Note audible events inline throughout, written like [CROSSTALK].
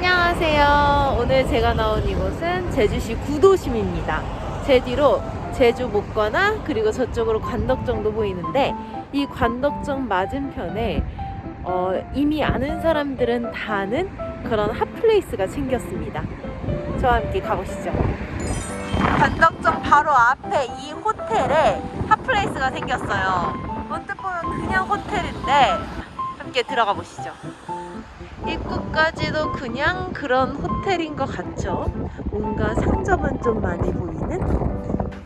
안녕하세요. 오늘 제가 나온 이곳은 제주시 구도심입니다. 제 뒤로 제주 목거나 그리고 저쪽으로 관덕정도 보이는데 이 관덕정 맞은편에 어, 이미 아는 사람들은 다 아는 그런 핫플레이스가 생겼습니다. 저와 함께 가보시죠. 관덕정 바로 앞에 이 호텔에 핫플레이스가 생겼어요. 언뜻 보면 그냥 호텔인데 함께 들어가 보시죠. 입구까지도 그냥 그런 호텔인 것 같죠? 뭔가 상점은 좀 많이 보이는?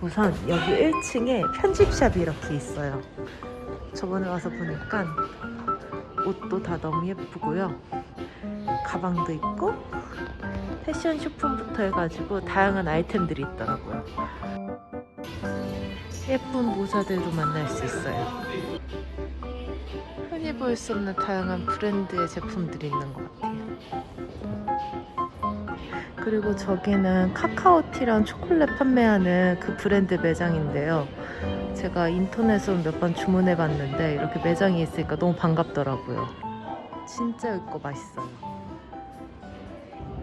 우선 여기 1층에 편집샵이 이렇게 있어요. 저번에 와서 보니까 옷도 다 너무 예쁘고요. 가방도 있고 패션 쇼품부터 해가지고 다양한 아이템들이 있더라고요. 예쁜 모자들도 만날 수 있어요. 흔히 볼 수 없는 다양한 브랜드의 제품들이 있는 것 같아요. 그리고 저기는 카카오티랑 초콜릿 판매하는 그 브랜드 매장인데요. 제가 인터넷으로 몇 번 주문해 봤는데 이렇게 매장이 있으니까 너무 반갑더라고요. 진짜 이거 맛있어요.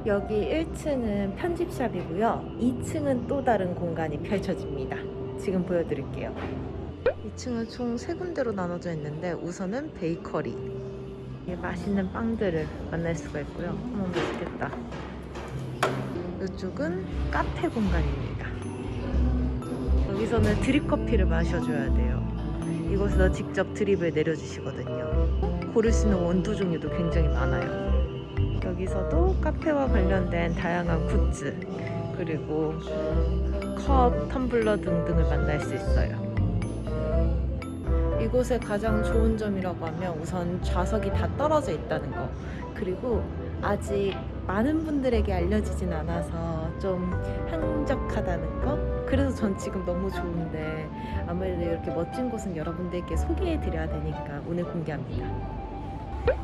여기 1층은 편집샵이고요. 2층은 또 다른 공간이 펼쳐집니다. 지금 보여드릴게요. 2층은 총세 군데로 나눠져 있는데 우선은 베이커리. 맛있는 빵들을 만날 수가 있고요. 어머 맛있겠다. 이쪽은 카페 공간입니다. 여기서는 드립 커피를 마셔줘야 돼요. 이곳에서 직접 드립을 내려주시거든요. 고를 수 있는 원두 종류도 굉장히 많아요. 여기서도 카페와 관련된 다양한 굿즈 그리고 컵, 텀블러 등등을 만날 수 있어요. 이곳의 가장 좋은 점이라고 하면 우선 좌석이 다 떨어져 있다는 거. 그리고 아직 많은 분들에게 알려지진 않아서 좀 한적하다는 거? 그래서 전 지금 너무 좋은데 아무래도 이렇게 멋진 곳은 여러분들께 소개해 드려야 되니까 오늘 공개합니다.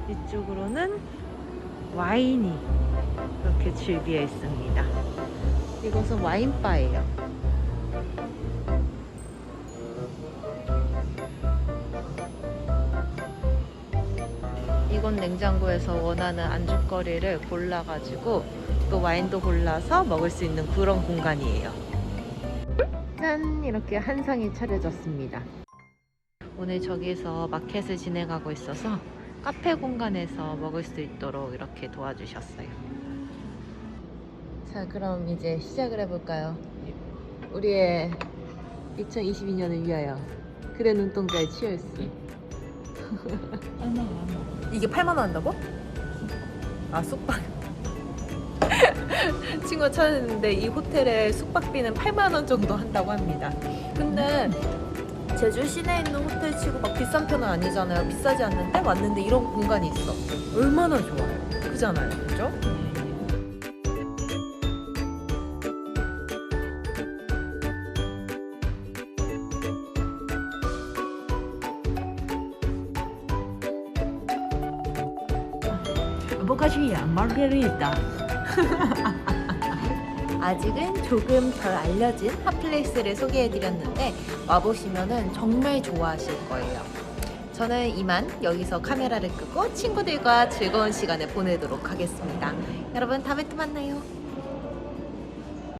이쪽으로는 와인이 이렇게 즐비어 있습니다. 이곳은 와인바예요 이곳 냉장고에서 원하는 안주거리를 골라가지고 또 와인도 골라서 먹을 수 있는 그런 공간이에요. 짠! 이렇게 한 상이 차려졌습니다. 오늘 저기서 마켓을 진행하고 있어서 카페 공간에서 먹을 수 있도록 이렇게 도와주셨어요. 자, 그럼 이제 시작을 해볼까요? 우리의 2022년을 위하여 그대 눈동자의 치얼스. 이게 8만 원 한다고? 아 숙박. [LAUGHS] 친구가 찾았는데 이 호텔의 숙박비는 8만 원 정도 한다고 합니다. 근데 제주 시내에 있는 호텔 치고 막 비싼 편은 아니잖아요. 비싸지 않는데 왔는데 이런 공간이 있어. 얼마나 좋아요. 그잖아요. 그죠? 보카시야 마르게리타 [LAUGHS] 아직은 조금 덜 알려진 핫플레이스를 소개해드렸는데 와보시면 정말 좋아하실 거예요. 저는 이만 여기서 카메라를 끄고 친구들과 즐거운 시간을 보내도록 하겠습니다. 여러분 다음에 또 만나요.